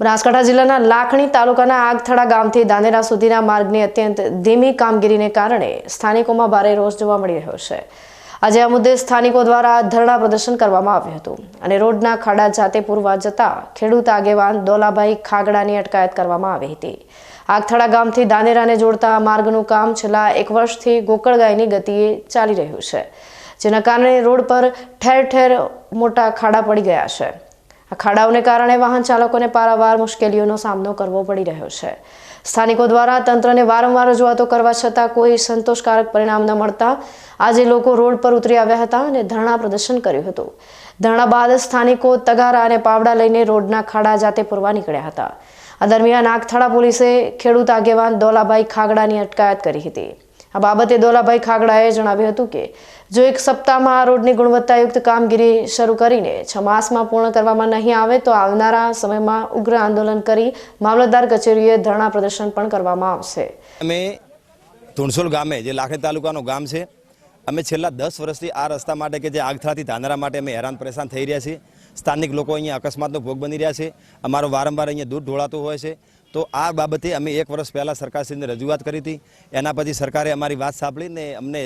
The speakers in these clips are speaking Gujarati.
બનાસકાંઠા જિલ્લાના લાખણી તાલુકાના આગથડા ગામથી દાનેરા સુધીના માર્ગની અત્યંત ધીમી કામગીરીને કારણે સ્થાનિકોમાં ભારે રોષ જોવા મળી રહ્યો છે. આજે આ મુદ્દે સ્થાનિકો દ્વારા ધરણા પ્રદર્શન કરવામાં આવ્યું હતું અને રોડના ખાડા જાતે પૂરવા જતા ખેડૂત આગેવાન દોલાભાઈ ખાગડાની અટકાયત કરવામાં આવી હતી. આગથડા ગામથી દાનેરાને જોડતા માર્ગનું કામ છેલ્લા એક વર્ષથી ગોકળગાયની ગતિએ ચાલી રહ્યું છે, જેના કારણે રોડ પર ઠેર ઠેર મોટા ખાડા પડી ગયા છે. આ ખાડાઓને કારણે વાહન ચાલકોને પારાવાર મુશ્કેલીઓનો સામનો કરવો પડી રહ્યો છે. સ્થાનિકો દ્વારા તંત્રને વારંવાર રજૂઆતો કરવા છતાં કોઈ સંતોષકારક પરિણામ ન મળતા આજે લોકો રોડ પર ઉતરી આવ્યા હતા અને ધરણા પ્રદર્શન કર્યું હતું. ધરણા બાદ સ્થાનિકો તગારા અને પાવડા લઈને રોડના ખાડા જાતે પૂરવા નીકળ્યા હતા. આ દરમિયાન આગથાળા પોલીસે ખેડૂત આગેવાન દોલાભાઈ ખાગડાની અટકાયત કરી હતી. આ બાબતે દોલાભાઈ ખાગડાએ જણાવ્યું હતું કે, જો એક સપ્તાહમાં આ રોડની ગુણવત્તાયુક્ત કામગીરી શરૂ કરીને છ માસમાં પૂર્ણ કરવામાં નહીં આવે, તો આવનારા સમયમાં ઉગ્ર આંદોલન કરી મામલતદાર કચેરીએ ધરણા પ્રદર્શન પણ કરવામાં આવશે. અમે ધુણસોલ ગામે, જે લાખણી તાલુકાનું ગામ છે, અમે છેલ્લા દસ વર્ષથી આ રસ્તા માટે કે જે આગથરાથી ધાંધરા માટે અમે હેરાન પરેશાન થઈ રહ્યા છીએ. સ્થાનિક લોકો અહીંયા અકસ્માતનો ભોગ બની રહ્યા છે. અમારો વારંવાર અહીંયા દૂધ ઢોળાતું હોય છે. તો આ બાબતે અમે એક વર્ષ પહેલાં સરકારશ્રીને રજૂઆત કરી હતી. એના પછી સરકારે અમારી વાત સાંભળીને અમને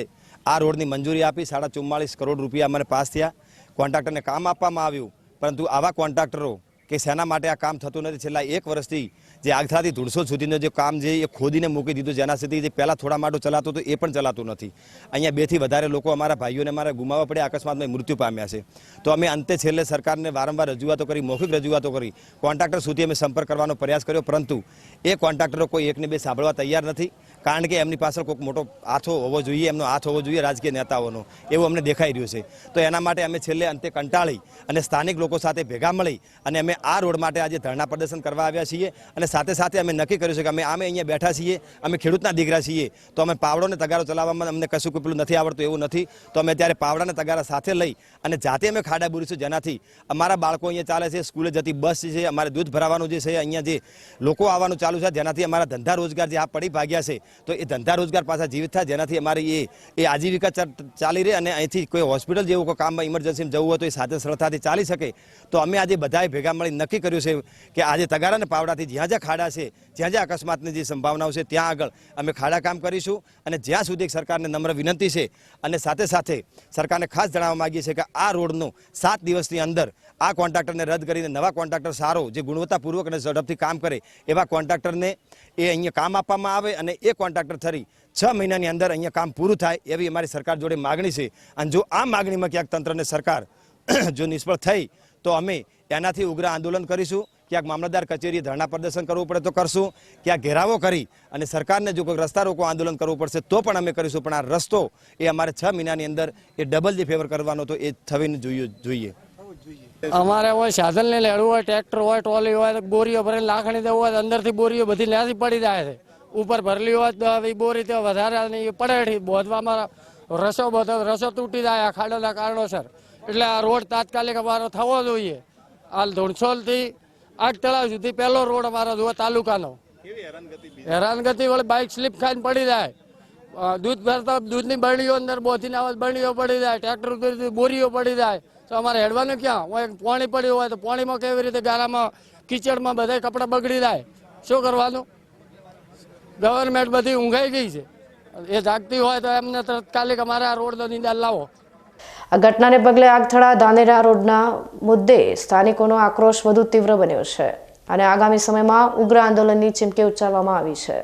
આ રોડની મંજૂરી આપી. સાડા ચુમ્માળીસ કરોડ રૂપિયા અમને પાસ થયા. કોન્ટ્રાક્ટરને કામ આપવામાં આવ્યું. પરંતુ આવા કોન્ટ્રાક્ટરો કે શેના માટે આ કામ થતું નથી? છેલ્લા એક વર્ષથી જે આગથાથી ધૂળસો સુધીનું જે કામ છે, એ ખોદીને મૂકી દીધું. જેના સુધી જે પહેલાં થોડા માટો ચલાતું હતું, એ પણ ચલાતું નથી. અહીંયા બેથી વધારે લોકો અમારા ભાઈઓને અમારા ગુમાવવા પડે અકસ્માતમાં મૃત્યુ પામ્યા છે. તો અમે અંતે છેલ્લે સરકારને વારંવાર રજૂઆતો કરી, મૌખિક રજૂઆતો કરી. કોન્ટ્રાક્ટર સુધી અમે સંપર્ક કરવાનો પ્રયાસ કર્યો, પરંતુ એ કોન્ટ્રાક્ટરો કોઈ એકને બે સાંભળવા તૈયાર નથી. કારણ કે એમની પાછળ કોઈક મોટો હાથો હોવો જોઈએ, એમનો હાથ હોવો જોઈએ રાજકીય નેતાઓનો. એવું અમને દેખાઈ રહ્યું છે. તો એના માટે અમે છેલ્લે અંતે કંટાળી અને સ્થાનિક લોકો સાથે ભેગા મળી અને અમે આ રોડ માટે આજે ધરણા પ્રદર્શન કરવા આવ્યા છીએ અને સાથે સાથે અમે નક્કી કર્યું છે કે અમે અમે અહીંયા બેઠા છીએ, અમે ખેડૂતના દીકરા છીએ. તો અમે પાવડોને તગારો ચલાવવામાં અમને કશું કોઈ પેલું નથી આવડતું, એવું નથી. તો અમે ત્યારે પાવડાને તગારા સાથે લઈ અને જાતે અમે ખાડા બુરીશું જેનાથી અમારા બાળકો અહીંયા ચાલે છે, સ્કૂલે જતી બસ છે, અમારે દૂધ ભરાવાનું જે છે, અહીંયા જે લોકો આવવાનું ચાલુ છે, જેનાથી અમારા ધંધા રોજગાર જે આ પડી ભાગ્યા છે તો એ ધંધા રોજગાર પાછા જીવિત થાય, જેનાથી અમારી એ એ આજીવિકા ચાલી રહે અને અહીંથી કોઈ હોસ્પિટલ જેવું કોઈ કામમાં ઇમરજન્સીમાં જવું હોય તો એ સાથે સરળતાથી ચાલી શકે. તો અમે આજે બધાએ ભેગા મળી નક્કી કર્યું છે કે આજે તગારા અને પાવડાથી જ્યાં જ્યાં ખાડા છે, જ્યાં જ્યાં અકસ્માતની જે સંભાવનાઓ છે, ત્યાં આગળ અમે ખાડા કામ કરીશું અને જ્યાં સુધી સરકારને નમ્ર વિનંતી છે અને સાથે સાથે સરકારને ખાસ જણાવવા માગીએ છીએ કે આ રોડનું સાત દિવસની અંદર આ કોન્ટ્રાક્ટરને રદ કરીને નવા કોન્ટ્રાક્ટર સારો, જે ગુણવત્તાપૂર્વક અને ઝડપથી કામ કરે એવા કોન્ટ્રાક્ટરને એ અહીંયા કામ આપવામાં આવે અને એ કોન્ટ્રાક્ટર થરી છ મહિનાની અંદર અહીંયા કામ પૂરું થાય એવી અમારી સરકાર જોડે માગણી છે. અને જો આ માગણીમાં ક્યાંક તંત્રને સરકાર જો નિષ્ફળ થઈ, તો અમે એનાથી ઉગ્ર આંદોલન કરીશું. ક્યાંક મામલતદાર કચેરીએ ધરણા પ્રદર્શન કરવું પડે તો કરશું. ક્યાંક ઘેરાવો કરી અને સરકારને જો કોઈ રસ્તા રોકો આંદોલન કરવું પડશે, તો પણ અમે કરીશું. પણ આ રસ્તો એ અમારે છ મહિનાની અંદર એ ડબલ જે ફેવર કરવાનો તો એ થવીને જોઈએ જોઈએ. અમારે હોય સાધન ને લેવું હોય, ટ્રેક્ટર હોય ટ્રોલી હોય બોરીઓ ભરીને લાખણી દેવું હોય અંદર અંદરથી બોરીઓ બધી ન્યાથી પડી જાય છે. ઉપર ભરલી હોય તો હવે બોરી તો વધારે નહીં પડે બોધવામાં રસો બધો રસો તૂટી જાય આ ખાડોના કારણોસર. એટલે આ રોડ તાત્કાલિક અમારો થવો જોઈએ. હાલ ધોણસોલથી આઠ તળાવ સુધી પહેલો રોડ અમારો જુઓ તાલુકાનો. હેરાનગતિ વળી બાઇક સ્લીપ ખાઈને પડી જાય. દૂધ ભરતા દૂધની બરણીઓ અંદર બોધીને આવે બરણીઓ પડી જાય ટ્રેક્ટર બોરીઓ પડી જાય. તો અમારે હેડવાનું ક્યાં? હોય પાણી પડ્યું હોય તો પાણીમાં કેવી રીતે ગારામાં કિચડમાં બધા કપડાં બગડી જાય. શું કરવાનું? ગવર્મેન્ટ બધી ઊંઘાઈ ગઈ છે. એ જાગતી હોય તો એમને તાત્કાલિક અમારે આ રોડ નિદાન લાવો. આ ઘટનાને પગલે આગથડા ધાનેરા રોડના મુદ્દે સ્થાનિકોનો આક્રોશ વધુ તીવ્ર બન્યો છે અને આગામી સમયમાં ઉગ્ર આંદોલનની ચીમકી ઉચ્ચારવામાં આવી છે.